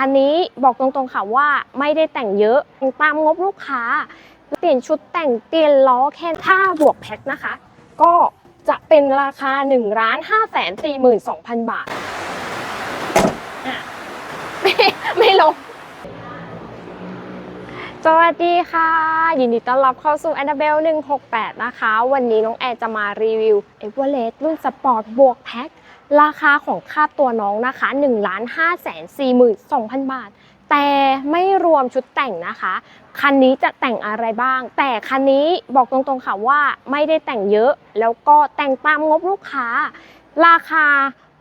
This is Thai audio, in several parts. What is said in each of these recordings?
คันนี้บอกตรงๆค่ะว่าไม่ได้แต่งเยอะตามงบลูกค้า เปลี่ยนชุดแต่งเปลี่ยนล้อแค่ถ้าบวกแพ็คนะคะ ก็จะเป็นราคา1นึ่งล้านห้าแสนสี่หมื่นสองพันบาทอะไม่ไม่ลงสวัสดีค่ะ ยินดีต้อนรับเข้าสู่ Annabelle 168 นะคะ วันนี้น้องแอนจะมารีวิว e v e r e s t รุ่นสปอร์ตบวกแพ็ค ราคาของค่าตัวน้องนะคะ1 5 4 2 0 0 0 บาท แต่ไม่รวมชุดแต่งนะคะ คันนี้จะแต่งอะไรบ้าง แต่คันนี้บอกตรงๆค่ะว่าไม่ได้แต่งเยอะ แล้วก็แต่งตามงบลูกค้า ราคา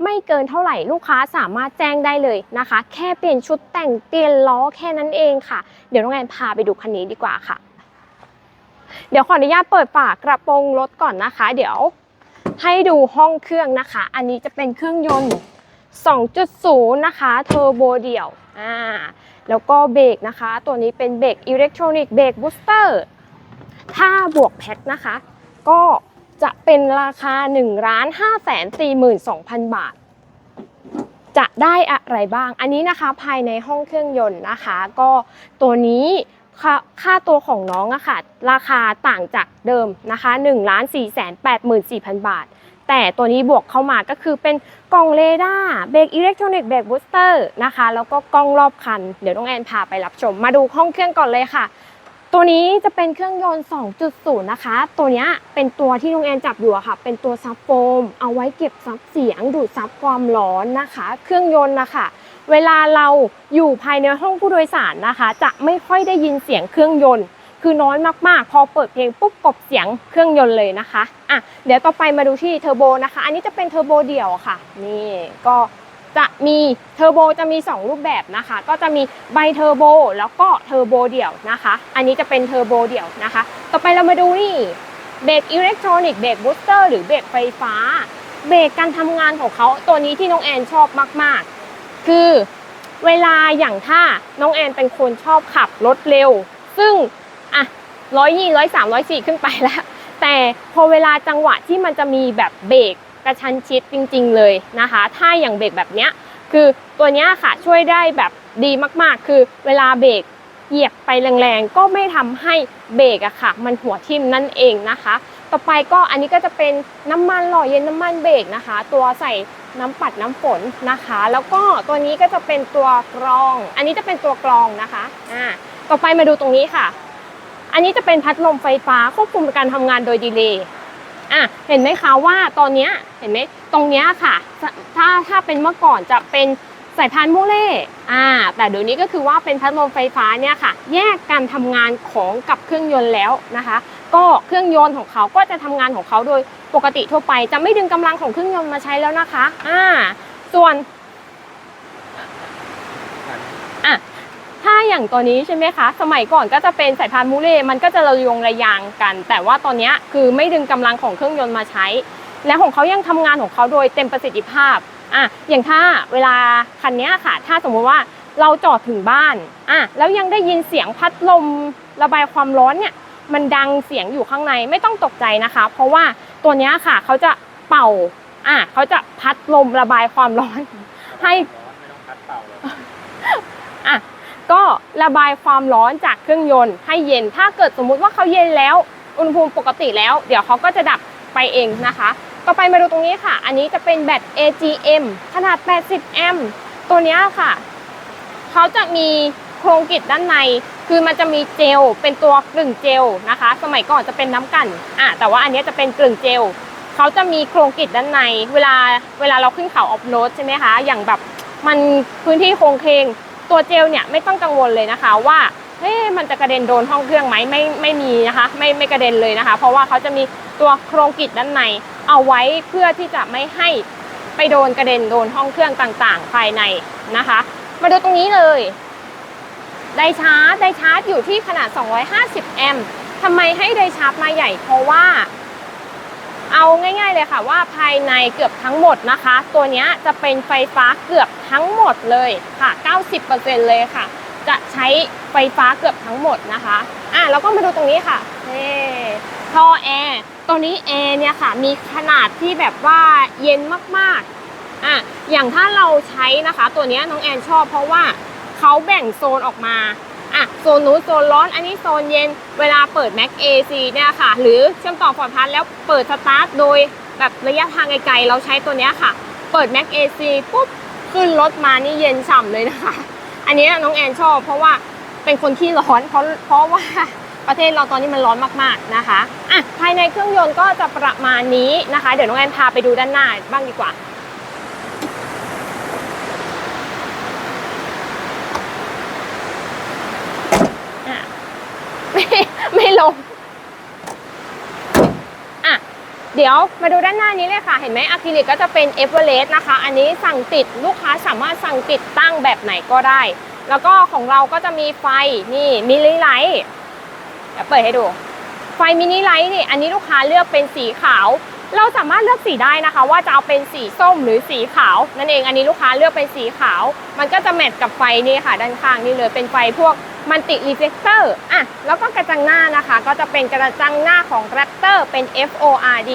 ไม่เกินเท่าไหร่ลูกค้าสามารถแจ้งได้เลยนะคะ แค่เปลี่ยนชุดแต่งเปลี่ยนล้อแค่นั้นเองค่ะ เดี๋ยวน้องแอนพาไปดูคันนี้ดีกว่าค่ะ เดี๋ยวขออนุญาตเปิดฝากระโปรงรถก่อนนะคะ เดี๋ยว ให้ดูห้องเครื่องนะคะ อันนี้จะเป็นเครื่องยนต์ 2.0 นะคะ เทอร์โบเดี่ยว อ่า แล้วก็เบรกนะคะ ตัวนี้เป็นเบรกอิเล็กทรอนิกส์เบรกบูสเตอร์ ถ้าบวกแพ็คนะคะ ก็จะเป็นราคา 1 5 4 2 0 0 0 บาท จะได้อะไรบ้าง อันนี้นะคะภายในห้องเครื่องยนต์นะคะ ก็ตัวนี้ค่าค่าตัวของน้องอะค่ะ ราคาต่างจากเดิมนะคะ1 4 8 4 0 0 0 บาท แต่ตัวนี้บวกเข้ามาก็คือเป็นกล่องเรดาร์เบรกอิเล็กทรอนิกส์เบรกบูสเตอร์นะคะ แล้วก็กล้องรอบคัน เดี๋ยวน้องแอนพาไปรับชม มาดูห้องเครื่องก่อนเลยค่ะ ตัวนี้จะเป็นเครื่องยนต์ 2.0 นะคะ ตัวนี้เป็นตัวที่น้องแอนจับอยู่ค่ะ เป็นตัวซับโฟม เอาไว้เก็บซับเสียง ดูดซับความร้อนนะคะ เครื่องยนต์นะคะเวลาเราอยู่ภายในห้องผู้โดยสารนะคะ จะไม่ค่อยได้ยินเสียงเครื่องยนต์ คือน้อยมากๆ พอเปิดเพลงปุ๊บกบเสียงเครื่องยนต์เลยนะคะอะเดี๋ยวต่อไปมาดูที่เทอร์โบนะคะ อันนี้จะเป็นเทอร์โบเดี่ยวค่ะนี่ก็จะมีเทอร์โบจะมี 2 รูปแบบนะคะ ก็จะมีไบเทอร์โบแล้วก็เทอร์โบเดี่ยวนะคะ อันนี้จะเป็นเทอร์โบเดี่ยวนะคะ ต่อไปเรามาดูนี่เบรกอิเล็กทรอนิกส์เบรกบูสเตอร์หรือเบรกไฟฟ้า เบรกการทำงานของเขาตัวนี้ที่น้องแอนชอบมากๆ คือเวลาอย่างถ้าน้องแอนเป็นคนชอบขับรถเร็ว ซึ่ง อะร้อยยี่ร้อยสามร้อยสี่ขึ้นไปแล้ว แต่พอเวลาจังหวะที่มันจะมีแบบเบรกกระชันชิดจริง ๆ เลยนะคะ ถ้าอย่างเบรกแบบเนี้ยคือตัวเนี้ยค่ะช่วยได้แบบดีมากๆ คือเวลาเบรกเหยียบไปแรงๆ ก็ไม่ทำให้เบรกอะค่ะ มันหัวทิ่มนั่นเองนะคะ ต่อไปก็อันนี้ก็จะเป็นน้ำมันหล่อเย็นน้ำมันเบรกนะคะ ตัวใส่น้ำปัดน้ำฝนนะคะ แล้วก็ตัวนี้ก็จะเป็นตัวกรอง อันนี้จะเป็นตัวกรองนะคะอ่าต่อไปมาดูตรงนี้ค่ะ อันนี้จะเป็นพัดลมไฟฟ้าควบคุมการทำงานโดยดีเลย์อะเห็นไหมคะว่าตอนเนี้ยเห็นไหมตรงเนี้ยค่ะ ถ้าถ้าเป็นเมื่อก่อนจะเป็นสายพานโมเล่อ่า แต่เดี๋ยวนี้ก็คือว่าเป็นพัดลมไฟฟ้าเนี่ยค่ะ แยกการทำงานของกับเครื่องยนต์แล้วนะคะ ก็เครื่องยนต์ของเขาก็จะทำงานของเขาโดยปกติทั่วไป จะไม่ดึงกำลังของเครื่องยนต์มาใช้แล้วนะคะ อ่า ส่วน อะ ถ้าอย่างตัวนี้ใช่ไหมคะ สมัยก่อนก็จะเป็นสายพานมูเล่มันก็จะระยงระยางกัน แต่ว่าตอนนี้คือไม่ดึงกำลังของเครื่องยนต์มาใช้ และของเขายังทำงานของเขาโดยเต็มประสิทธิภาพอะอย่างถ้าเวลาคันนี้ค่ะ ถ้าสมมุติว่าเราจอดถึงบ้านอะแล้วยังได้ยินเสียงพัดลมระบายความร้อนเนี่ยมันดังเสียงอยู่ข้างในไม่ต้องตกใจนะคะ เพราะว่าตัวนี้ค่ะเขาจะเป่าอะเขาจะพัดลมระบายความร้อน ให้ ไม่ต้องพัดเป่าเลย อะ ก็ระบายความร้อนจากเครื่องยนต์ให้เย็น ถ้าเกิดสมมุติว่าเขาเย็นแล้ว อุณหภูมิปกติแล้ว เดี๋ยวเขาก็จะดับไปเองนะคะ ต่อไปมาดูตรงนี้ค่ะ อันนี้จะเป็นแบต AGM ขนาด 80 แอมป์ ตัวนี้ค่ะ เขาจะมีโครงกริดด้านใน คือมันจะมีเจล เป็นตัวกลึ่งเจลนะคะ สมัยก่อนจะเป็นน้ำกันอะแต่ว่าอันนี้จะเป็นกลึ่งเจล เขาจะมีโครงกริดด้านใน เวลาเวลาเราขึ้นเขาออฟโรดใช่ไหมคะ อย่างแบบมันพื้นที่โครงเคง ตัวเจลเนี่ยไม่ต้องกังวลเลยนะคะว่าเฮ้ยมันจะกระเด็นโดนห้องเครื่องไหมไม่ไม่มีนะคะไม่ไม่กระเด็นเลยนะคะ เพราะว่าเขาจะมีตัวโครงกริดด้านในเอาไว้เพื่อที่จะไม่ให้ไปโดนกระเด็นโดนห้องเครื่องต่างๆ ภายในนะคะ มาดูตรงนี้เลยไดชาร์จไดชาร์จอยู่ที่ขนาด 250 แอมป์ทำไมให้ไดชาร์จมาใหญ่เพราะว่า เอาง่าย ๆ เลยค่ะว่าภายในเกือบทั้งหมดนะคะ ตัวนี้จะเป็นไฟฟ้าเกือบทั้งหมดเลยค่ะ 90%เลยค่ะ จะใช้ไฟฟ้าเกือบทั้งหมดนะคะอะแล้วก็มาดูตรงนี้ค่ะนี่ท่อแอร์ตัวนี้แอร์เนี่ยค่ะมีขนาดที่แบบว่าเย็นมากๆอะอย่างถ้าเราใช้นะคะ ตัวนี้น้องแอนชอบเพราะว่าเขาแบ่งโซนออกมา อะโซนนู้นโซนร้อนอันนี้โซนเย็นเวลาเปิด Mac AC เนี่ยค่ะ หรือเชื่อมต่อฟอร์ดพัทแล้วเปิดสตาร์ทโดยแบบระยะทางไกลๆเราใช้ตัวเนี้ยค่ะ เปิด Mac AC ปุ๊บขึ้นรถมานี่เย็นฉ่ำเลยนะคะ อันนี้น้องแอนชอบเพราะว่าเป็นคนที่ร้อนเพราะเพราะว่าประเทศเราตอนนี้มันร้อนมากๆนะคะอะภายในเครื่องยนต์ก็จะประมาณนี้นะคะ เดี๋ยวน้องแอนพาไปดูด้านหน้าบ้างดีกว่า ไม่ไม่ลงอะเดี๋ยวมาดูด้านหน้านี้เลยค่ะ เห็นไหมอะคริลิกก็จะเป็นเอเวอเรสต์นะคะ อันนี้สั่งติดลูกค้าสามารถสั่งติดตั้งแบบไหนก็ได้ แล้วก็ของเราก็จะมีไฟนี่มินิไลท์เดี๋ยวเปิดให้ดู ไฟมินิไลท์นี่อันนี้ลูกค้าเลือกเป็นสีขาว เราสามารถเลือกสีได้นะคะ ว่าจะเอาเป็นสีส้มหรือสีขาว นั่นเองอันนี้ลูกค้าเลือกเป็นสีขาว มันก็จะแมทกับไฟนี่ค่ะ ด้านข้างนี่เลยเป็นไฟพวกมันติรีเฟกเตอร์อะแล้วก็กระจังหน้านะคะ ก็จะเป็นกระจังหน้าของ Raptor เป็น FORD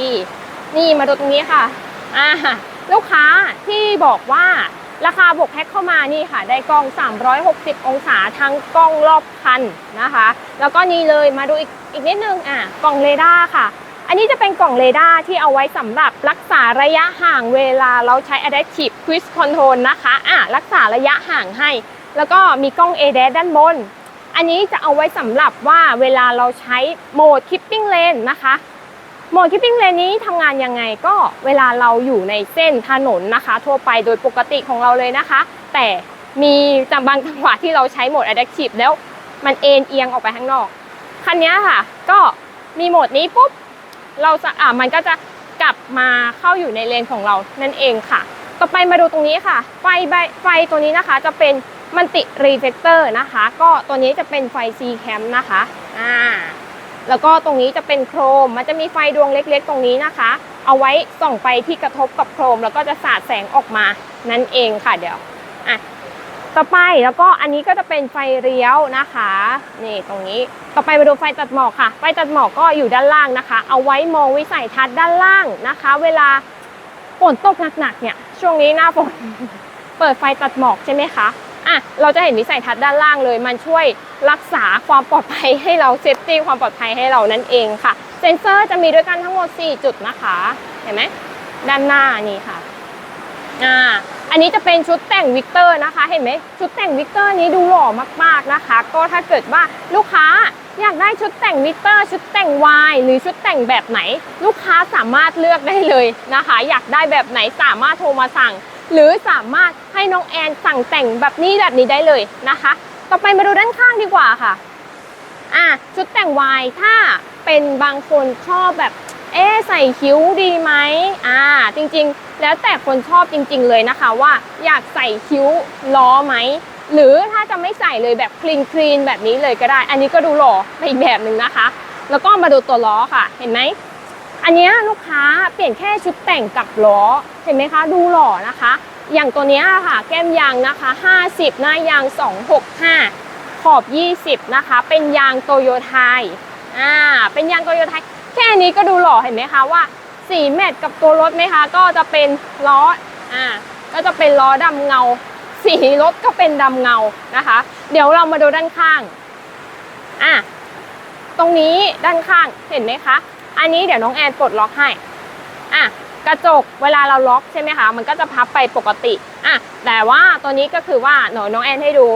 นี่มาดูตรงนี้ค่ะอ่าลูกค้าที่บอกว่าราคาบวกแพ็คเข้ามานี่ค่ะ ได้กล้อง 360 องศาทั้งกล้องรอบคันนะคะ แล้วก็นี่เลยมาดูอีกอีกนิดนึงอะกล่องเรดาร์ค่ะ อันนี้จะเป็นกล่องเรดาร์ที่เอาไว้สำหรับรักษาระยะห่างเวลาเราใช้ Adaptive Cruise Control นะคะอะรักษาระยะห่างให้ แล้วก็มีกล้อง ADAS ด้านบน อันนี้จะเอาไว้สำหรับว่าเวลาเราใช้โหมด Keeping Lane นะคะโหมด Keeping Lane นี้ทำงานยังไงก็เวลาเราอยู่ในเส้นถนนนะคะ ทั่วไปโดยปกติของเราเลยนะคะ แต่มีจำบางจังหวะที่เราใช้โหมด Adaptive แล้วมันเอ็นเอียงออกไปข้างนอกคันนี้ค่ะ ก็มีโหมดนี้ปุ๊บ เราจะอ่ามันก็จะกลับมาเข้าอยู่ในเลนของเรานั่นเองค่ะ ต่อไปมาดูตรงนี้ค่ะ ไฟใบไฟตัวนี้นะคะจะเป็นมันติรีเฟกเตอร์นะคะ ก็ตัวนี้จะเป็นไฟ C cam นะคะอ่าแล้วก็ตรงนี้จะเป็นโครม มันจะมีไฟดวงเล็กๆ ตรงนี้นะคะ เอาไว้ส่องไปที่กระทบกับโครม แล้วก็จะสาดแสงออกมานั่นเองค่ะเดี๋ยวอะ ต่อไปแล้วก็อันนี้ก็จะเป็นไฟเลี้ยวนะคะนี่ตรงนี้ต่อไปมาดูไฟตัดหมอกค่ะ ไฟตัดหมอกก็อยู่ด้านล่างนะคะ เอาไว้มองวิสัยทัศน์ด้านล่างนะคะ เวลาฝนตกหนักๆเนี่ย ช่วงนี้หน้าฝนเปิดไฟตัดหมอกใช่ไหมคะอะเราจะเห็นวิสัยทัศน์ด้านล่างเลย มันช่วยรักษาความปลอดภัยให้เราเซฟตี้ความปลอดภัยให้เรานั่นเองค่ะ เซนเซอร์จะมีด้วยกันทั้งหมด 4 จุดนะคะ เห็นไหมด้านหน้านี่ค่ะ อ่าอันนี้จะเป็นชุดแต่งวิกเตอร์นะคะ เห็นไหมชุดแต่งวิกเตอร์นี้ดูหล่อมากๆนะคะ ก็ถ้าเกิดว่าลูกค้าอยากได้ชุดแต่งวิกเตอร์ ชุดแต่งวายหรือชุดแต่งแบบไหน ลูกค้าสามารถเลือกได้เลยนะคะ อยากได้แบบไหนสามารถโทรมาสั่ง หรือสามารถให้น้องแอนสั่งแต่งแบบนี้แบบนี้ได้เลยนะคะ ต่อไปมาดูด้านข้างดีกว่าค่ะอะชุดแต่งวายถ้าเป็นบางคนชอบแบบ เอ๊ใส่คิ้วดีไหมอ่าจริงๆ แล้วแต่คนชอบจริง ๆ เลยนะคะว่าอยากใส่คิ้วล้อไหมหรือถ้าจะไม่ใส่เลยแบบคลีนคลีนแบบนี้เลยก็ได้ อันนี้ก็ดูหล่อไปอีกแบบหนึ่งนะคะ แล้วก็มาดูตัวล้อค่ะ เห็นไหมอันนี้ลูกค้าเปลี่ยนแค่ชุดแต่งกับล้อ เห็นไหมคะ ดูหล่อนะคะ อย่างตัวนี้ค่ะ แก้มยางนะคะ 50 หน้ายาง 265 ขอบ 20 นะคะ เป็นยางโตโยไทยอ่าเป็นยางโตโยไทย แค่นี้ก็ดูหล่อเห็นไหมคะว่าสีแมทกับตัวรถไหมคะ ก็จะเป็นล้ออ่าก็จะเป็นล้อดำเงา สีรถก็เป็นดำเงานะคะ เดี๋ยวเรามาดูด้านข้างอะตรงนี้ด้านข้างเห็นไหมคะ อันนี้เดี๋ยวน้องแอนปลดล็อกให้อะกระจกเวลาเราล็อกใช่ไหมคะ มันก็จะพับไปปกติอะแต่ว่าตัวนี้ก็คือว่าหนูน้องแอนให้ดู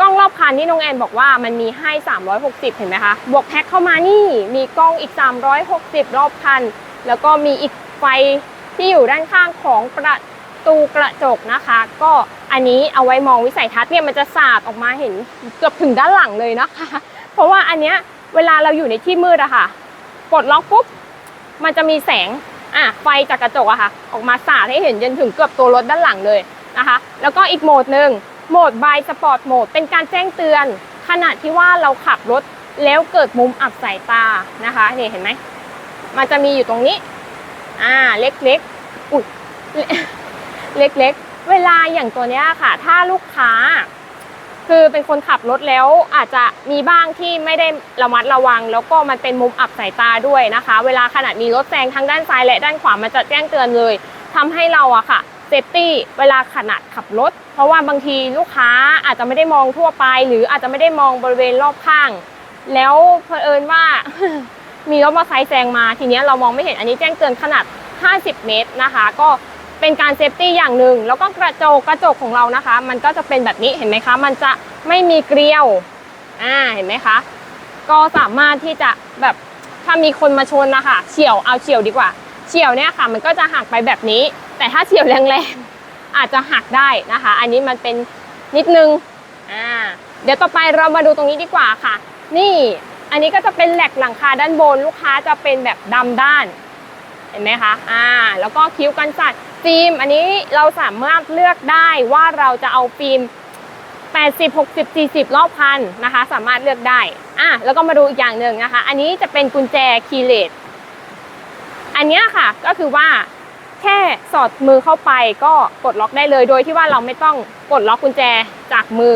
กล้องรอบคันที่น้องแอนบอกว่ามันมีให้ 360 เห็นไหมคะ บวกแพ็คเข้ามานี่มีกล้องอีก 360 รอบคัน แล้วก็มีอีกไฟที่อยู่ด้านข้างของประตูกระจกนะคะ ก็อันนี้เอาไว้มองวิสัยทัศน์เนี่ยมันจะสาดออกมาเห็นเกือบถึงด้านหลังเลยนะคะ เพราะว่าอันเนี้ยเวลาเราอยู่ในที่มืดอะค่ะปลดล็อกปุ๊บมันจะมีแสงอะไฟจากกระจกอะค่ะ ออกมาสาดให้เห็นจนถึงเกือบตัวรถด้านหลังเลยนะคะ แล้วก็อีกโหมดหนึ่ง โหมดบายสปอร์ตโหมดเป็นการแจ้งเตือน ขณะที่ว่าเราขับรถแล้วเกิดมุมอับสายตานะคะนี่เห็นไหมมันจะมีอยู่ตรงนี้ อ่าเล็กๆอุ้ยเล็กๆ เวลาอย่างตัวเนี้ยค่ะ ถ้าลูกค้า คือเป็นคนขับรถแล้วอาจจะมีบ้างที่ไม่ได้ระมัดระวัง แล้วก็มันเป็นมุมอับสายตาด้วยนะคะ เวลาขณะมีรถแซงทั้งด้านซ้ายและด้านขวามันจะแจ้งเตือนเลยทำให้เราอะค่ะเซฟตี้เวลาขนาดขับรถ ราะว่าบางทีลูกค้าอาจจะไม่ได้มองทั่วไป หรืออาจจะไม่ได้มองบริเวณรอบข้าง แล้วเผอิญว่ามีรถมอเตอร์ไซค์แซงมาทีนี้เรามองไม่เห็นอันนี้แจ้งเตือนขนาด 50 เมตรนะคะ ก็เป็นการเซฟตี้อย่างหนึ่งแล้วก็กระจกกระจกของเรานะคะ มันก็จะเป็นแบบนี้เห็นไหมคะ มันจะไม่มีเกลียวอ่าเห็นไหมคะ ก็สามารถที่จะแบบถ้ามีคนมาชนนะคะเฉียวเอาเฉียวดีกว่าเฉียวเนี่ยค่ะ มันก็จะหักไปแบบนี้ แต่ถ้าเฉียวแรงๆ อาจจะหักได้นะคะ อันนี้มันเป็นนิดนึงอ่าเดี๋ยวต่อไปเรามาดูตรงนี้ดีกว่าค่ะ นี่อันนี้ก็จะเป็นแหลกหลังคาด้านบนลูกค้าจะเป็นแบบดำด้านเห็นไหมคะอ่าแล้วก็คิ้วกันสัตว์ฟิล์มอันนี้เราสามารถเลือกได้ว่าเราจะเอาฟิล์ม80 60 40 รอบพันนะคะ สามารถเลือกได้อะแล้วก็มาดูอีกอย่างหนึ่งนะคะ อันนี้จะเป็นกุญแจคีย์เลสอันนี้ค่ะก็คือว่า แค่สอดมือเข้าไปก็กดล็อกได้เลย โดยที่ว่าเราไม่ต้องกดล็อกกุญแจจากมือ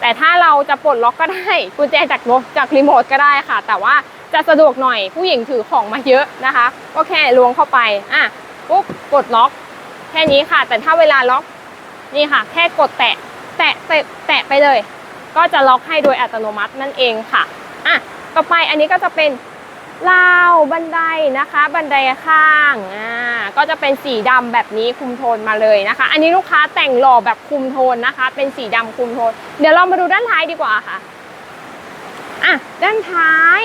แต่ถ้าเราจะปลดล็อกก็ได้กุญแจจากจากรีโมทก็ได้ค่ะ แต่ว่าจะสะดวกหน่อยผู้หญิงถือของมาเยอะนะคะ ก็แค่ล้วงเข้าไปอะปุ๊บกดล็อก แค่นี้ค่ะ แต่ถ้าเวลาล็อกนี่ค่ะ แค่กดแตะแตะแตะแตะไปเลย ก็จะล็อกให้โดยอัตโนมัตินั่นเองค่ะอะต่อไปอันนี้ก็จะเป็น ราวบันไดนะคะ บันไดข้างอ่าก็จะเป็นสีดำแบบนี้คุมโทนมาเลยนะคะ อันนี้ลูกค้าแต่งหล่อแบบคุมโทนนะคะ เป็นสีดำคุมโทน เดี๋ยวเรามาดูด้านท้ายดีกว่าค่ะอะด้านท้าย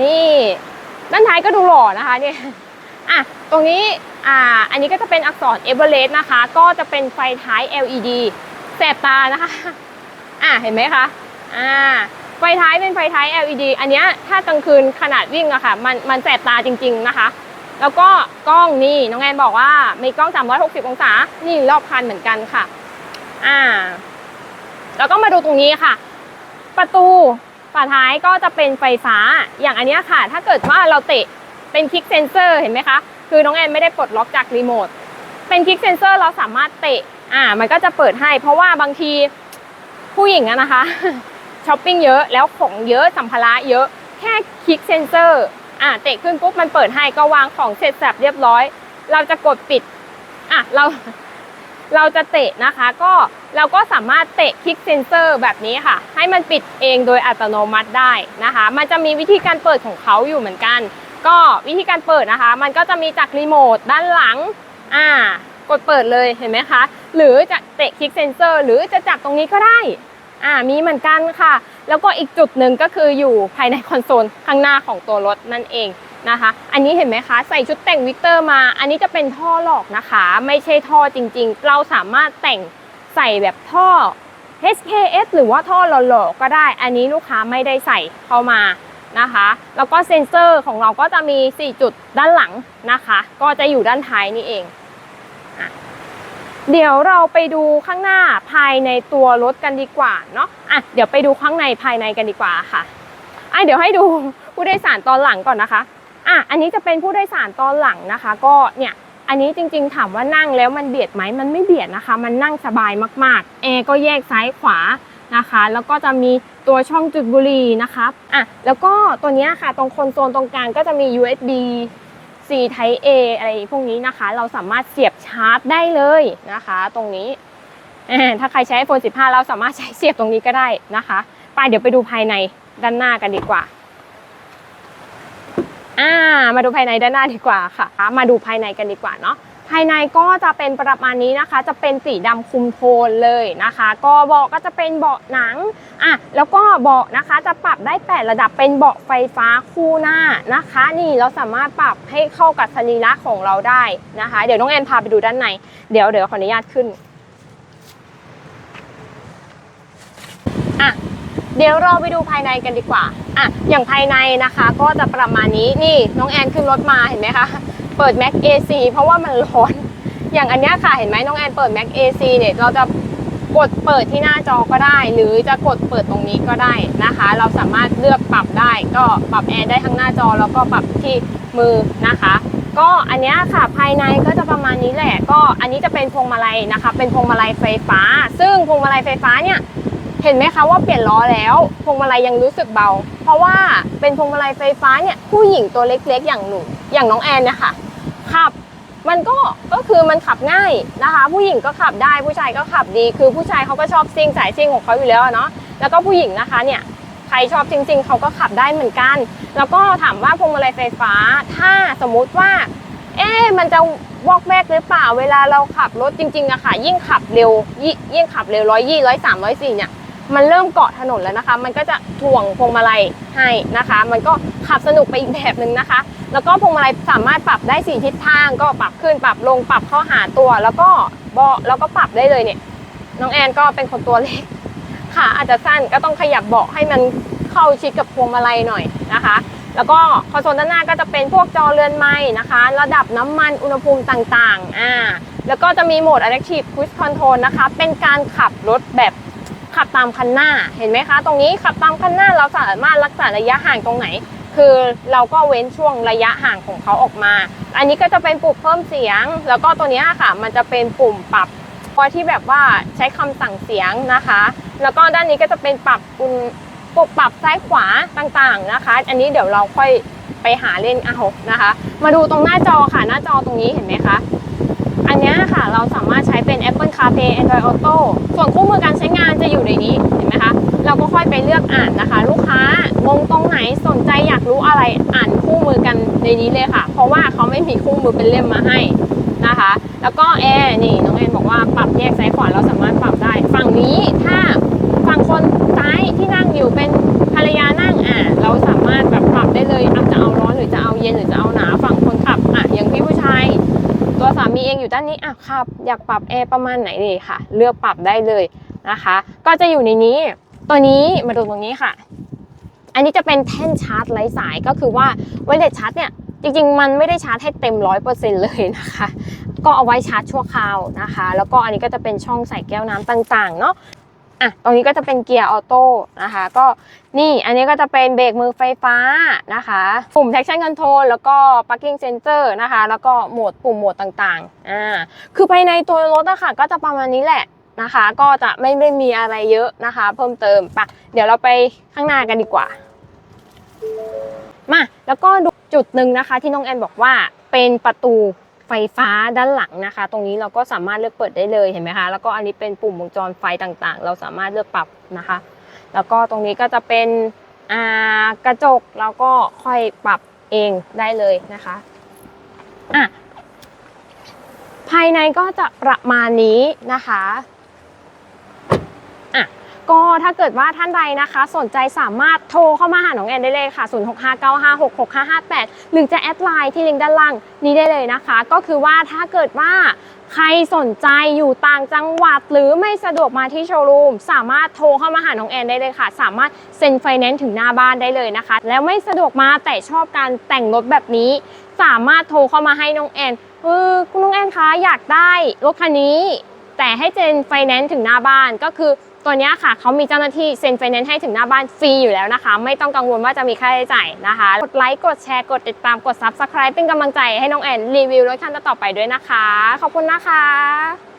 นี่ ด้านท้ายก็ดูหล่อนะคะเนี่ยอะตรงนี้อ่าอันนี้ก็จะเป็นอักษรเอเวอเรสต์นะคะ ก็จะเป็นไฟท้าย LED แสบตานะคะ อะเห็นไหมคะอ่า ไฟท้ายเป็นไฟท้าย LED อันนี้ถ้ากลางคืนขนาดวิ่งอะค่ะ มันมันแสบตาจริง ๆนะคะ แล้วก็กล้องนี่น้องแอนบอกว่ามีกล้อง 360 องศา นี่รอบคันเหมือนกันค่ะ อ่า แล้วก็มาดูตรงนี้ค่ะ ประตูฝาท้ายก็จะเป็นไฟฟ้า อย่างอันนี้ค่ะ ถ้าเกิดว่าเราเตะเป็นคลิกเซนเซอร์เห็นไหมคะ คือน้องแอนไม่ได้ปลดล็อกจากรีโมท เป็นคลิกเซนเซอร์เราสามารถเตะ อ่า มันก็จะเปิดให้ เพราะว่าบางทีผู้หญิงอะนะคะ ช้อปปิ้งเยอะแล้วของเยอะสัมภาระเยอะแค่คลิกเซนเซอร์อ่าเตะขึ้นปุ๊บมันเปิดให้ก็วางของเสร็จสับเรียบร้อย เราจะกดปิดอะเราเราจะเตะนะคะก็เราก็สามารถเตะคลิกเซนเซอร์แบบนี้ค่ะ ให้มันปิดเองโดยอัตโนมัติได้นะคะ มันจะมีวิธีการเปิดของเขาอยู่เหมือนกัน ก็วิธีการเปิดนะคะ มันก็จะมีจากรีโมทด้านหลังอ่ากดเปิดเลยเห็นไหมคะ หรือจะเตะคลิกเซนเซอร์หรือจะจับตรงนี้ก็ได้ อ่ามีเหมือนกันค่ะ แล้วก็อีกจุดหนึ่งก็คืออยู่ภายในคอนโซลข้างหน้าของตัวรถนั่นเองนะคะ อันนี้เห็นไหมคะ ใส่ชุดแต่งวิกเตอร์มา อันนี้จะเป็นท่อหลอกนะคะ ไม่ใช่ท่อจริง ๆ เราสามารถแต่งใส่แบบท่อ HKS หรือว่าท่อหล่อๆก็ได้ อันนี้ลูกค้าไม่ได้ใส่เข้ามานะคะ แล้วก็เซ็นเซอร์ของเราก็จะมี 4 จุดด้านหลังนะคะ ก็จะอยู่ด้านท้ายนี่เอง เดี๋ยวเราไปดูข้างหน้าภายในตัวรถกันดีกว่าเนาะอะเดี๋ยวไปดูข้างในภายในกันดีกว่าค่ะอะเดี๋ยวให้ดูผู้โดยสารตอนหลังก่อนนะคะอะอันนี้จะเป็นผู้โดยสารตอนหลังนะคะ ก็เนี่ยอันนี้จริงๆ ถามว่านั่งแล้วมันเบียดไหมมันไม่เบียดนะคะ มันนั่งสบายมากๆแอร์ก็แยกซ้ายขวานะคะ แล้วก็จะมีตัวช่องจุดบุหรี่นะคะอะแล้วก็ตัวเนี้ยค่ะ ตรงคนโซลตรงกลางก็จะมี USB C Type A อะไรพวกนี้นะคะ เราสามารถเสียบชาร์จได้เลยนะคะ ตรงนี้ ถ้าใครใช้ iPhone 15 เราสามารถใช้เสียบตรงนี้ก็ได้นะคะไปเดี๋ยวไปดูภายในด้านหน้ากันดีกว่าอ่ามาดูภายในด้านหน้าดีกว่าค่ะ มาดูภายในกันดีกว่าเนาะ ภายในก็จะเป็นประมาณนี้นะคะ จะเป็นสีดำคุมโทนเลยนะคะ ก็เบาะก็จะเป็นเบาะหนังอะแล้วก็เบาะนะคะจะปรับได้แปดระดับเป็นเบาะไฟฟ้าคู่หน้านะคะ นี่เราสามารถปรับให้เข้ากับสรีระของเราได้นะคะ เดี๋ยวน้องแอนพาไปดูด้านใน เดี๋ยวเดี๋ยวขออนุญาตขึ้นอะเดี๋ยวเราไปดูภายในกันดีกว่าอะอย่างภายในนะคะ ก็จะประมาณนี้นี่น้องแอนขึ้นรถมาเห็นไหมคะ เปิด Mac AC เพราะว่ามันร้อน อย่างอันเนี้ยค่ะเห็นไหมน้องแอนเปิด Mac AC เนี่ยเราจะกดเปิดที่หน้าจอก็ได้ หรือจะกดเปิดตรงนี้ก็ได้นะคะ เราสามารถเลือกปรับได้ ก็ปรับแอร์ได้ทั้งหน้าจอแล้วก็ปรับที่มือนะคะ ก็อันเนี้ยค่ะภายในก็จะประมาณนี้แหละ ก็อันนี้จะเป็นพวงมาลัยนะคะ เป็นพวงมาลัยไฟฟ้า ซึ่งพวงมาลัยไฟฟ้าเนี่ยเห็นไหมคะว่าเปลี่ยนล้อแล้วพวงมาลัยยังรู้สึกเบา เพราะว่าเป็นพวงมาลัยไฟฟ้าเนี่ยผู้หญิงตัวเล็กๆ อย่างหนูอย่างน้องแอนเนี่ยค่ะ ขับ มันก็ก็คือมันขับง่ายนะคะ ผู้หญิงก็ขับได้ผู้ชายก็ขับดี คือผู้ชายเขาก็ชอบซิ่งสายซิ่งของเขาอยู่แล้วเนาะแล้วก็ผู้หญิงนะคะเนี่ยใครชอบจริง ๆเขาก็ขับได้เหมือนกัน แล้วก็ถามว่าพวงมาลัยไฟฟ้า ถ้าสมมุติว่าเอ๊ะมันจะวอกแวกหรือเปล่าเวลาเราขับรถจริงๆอะค่ะ ยิ่งขับเร็วยิ่งขับเร็วร้อยยี่ร้อยสามร้อยสี่เนี่ย มันเริ่มเกาะถนนแล้วนะคะ มันก็จะถ่วงพวงมาลัยให้นะคะ มันก็ขับสนุกไปอีกแบบหนึ่งนะคะ แล้วก็พวงมาลัยสามารถปรับได้สี่ทิศทางก็ปรับขึ้นปรับลงปรับเข้าหาตัว แล้วก็เบาะแล้วก็ปรับได้เลยเนี่ย น้องแอนก็เป็นคนตัวเล็กขาอาจจะสั้นก็ต้องขยับเบาะให้มันเข้าชิดกับพวงมาลัยหน่อยนะคะ แล้วก็คอนโซลด้านหน้าก็จะเป็นพวกจอเรือนไม้นะคะ ระดับน้ำมันอุณหภูมิต่างๆอ่าแล้วก็จะมีโหมด Adaptive Cruise Control นะคะ เป็นการขับรถแบบ ขับตามคันหน้าเห็นไหมคะ ตรงนี้ขับตามคันหน้าเราสามารถรักษาระยะห่างตรงไหน คือเราก็เว้นช่วงระยะห่างของเขาออกมา อันนี้ก็จะเป็นปุ่มเพิ่มเสียง แล้วก็ตัวนี้ค่ะ มันจะเป็นปุ่มปรับตัวที่แบบว่าใช้คำสั่งเสียงนะคะ แล้วก็ด้านนี้ก็จะเป็นปรับปุ่มปุ่มปรับซ้ายขวาต่างๆนะคะ อันนี้เดี๋ยวเราค่อยไปหาเล่นเอานะคะ มาดูตรงหน้าจอค่ะ หน้าจอตรงนี้เห็นไหมคะ นเนี้ยค่ะ เราสามารถใช้เป็น Apple CarPlay Android Auto ส่วนคู่มือการใช้งานจะอยู่ในนี้เห็นไหมคะเราก็ค่อยไปเลือกอ่านนะคะ ลูกค้างงตรงไหนสนใจอยากรู้อะไรอ่านคู่มือกันในนี้เลยค่ะ เพราะว่าเขาไม่มีคู่มือเป็นเล่มมาให้นะคะ แล้วก็แอร์นี่น้องแอนบอกว่าปรับแยกซ้ายขวาเราสามารถปรับได้ ฝั่งนี้ถ้าฝั่งคนซ้ายที่นั่งอยู่เป็นภรรยานั่งอะเราสามารถแบบปรับได้เลยเอาจะเอาร้อนหรือจะเอาเย็นหรือจะเอาหนาฝั่งคนขับอะอย่างพี่ผู้ชาย ตัวสามีเองอยู่ด้านนี้อะครับ อยากปรับแอร์ประมาณไหนดีค่ะ เลือกปรับได้เลยนะคะ ก็จะอยู่ในนี้ ตัวนี้มาดูตรงนี้ค่ะ อันนี้จะเป็นแท่นชาร์จไร้สายก็คือว่าไวเลสชาร์จเนี่ยจริงๆ มันไม่ได้ชาร์จให้เต็มร้อยเปอร์เซ็นต์เลยนะคะ ก็เอาไว้ชาร์จชั่วคราวนะคะ แล้วก็อันนี้ก็จะเป็นช่องใส่แก้วน้ำต่างๆ เนาะ อะตรงนี้ก็จะเป็นเกียร์ออโต้นะคะ ก็นี่อันนี้ก็จะเป็นเบรกมือไฟฟ้านะคะปุ่ม traction control แล้วก็ parking sensor นะคะ แล้วก็โหมดปุ่มโหมดต่างๆอ่าคือภายในตัวรถอะค่ะก็จะประมาณนี้แหละนะคะ ก็จะไม่ไม่มีอะไรเยอะนะคะ เพิ่มเติมปะเดี๋ยวเราไปข้างหน้ากันดีกว่ามาแล้วก็ดูจุดหนึ่งนะคะที่น้องแอนบอกว่าเป็นประตู ไฟฟ้าด้านหลังนะคะ ตรงนี้เราก็สามารถเลือกเปิดได้เลยเห็นไหมคะ แล้วก็อันนี้เป็นปุ่มวงจรไฟต่างๆ เราสามารถเลือกปรับนะคะ แล้วก็ตรงนี้ก็จะเป็นกระจกแล้วก็ค่อยปรับเองได้เลยนะคะอะภายในก็จะประมาณนี้นะคะอะ ก็ถ้าเกิดว่าท่านใดนะคะ สนใจสามารถโทรเข้ามาหาน้องแอนได้เลยค่ะ 0659566558 หรือจะแอดไลน์ที่ลิงก์ด้านล่างนี้ได้เลยนะคะ ก็คือว่าถ้าเกิดว่าใครสนใจอยู่ต่างจังหวัด หรือไม่สะดวกมาที่โชว์รูม สามารถโทรเข้ามาหาน้องแอนได้เลยค่ะ สามารถเซ็นไฟแนนซ์ถึงหน้าบ้านได้เลยนะคะ แล้วไม่สะดวกมาแต่ชอบการแต่งรถแบบนี้ สามารถโทรเข้ามาให้น้องแอนเออคุณน้องแอนคะอยากได้รถคันนี้ แต่ให้เซ็นไฟแนนซ์ถึงหน้าบ้านก็คือ ตัวนี้ค่ะเขามีเจ้าหน้าที่เซ็นไฟแนนซ์ให้ถึงหน้าบ้านฟรีอยู่แล้วนะคะ ไม่ต้องกังวลว่าจะมีค่าใช้จ่ายนะคะ กดไลค์ กดแชร์ กดติดตาม กดซับสไครป์เป็นกำลังใจให้น้องแอนรีวิวรถคันต่อไปด้วยนะคะ ขอบคุณนะคะ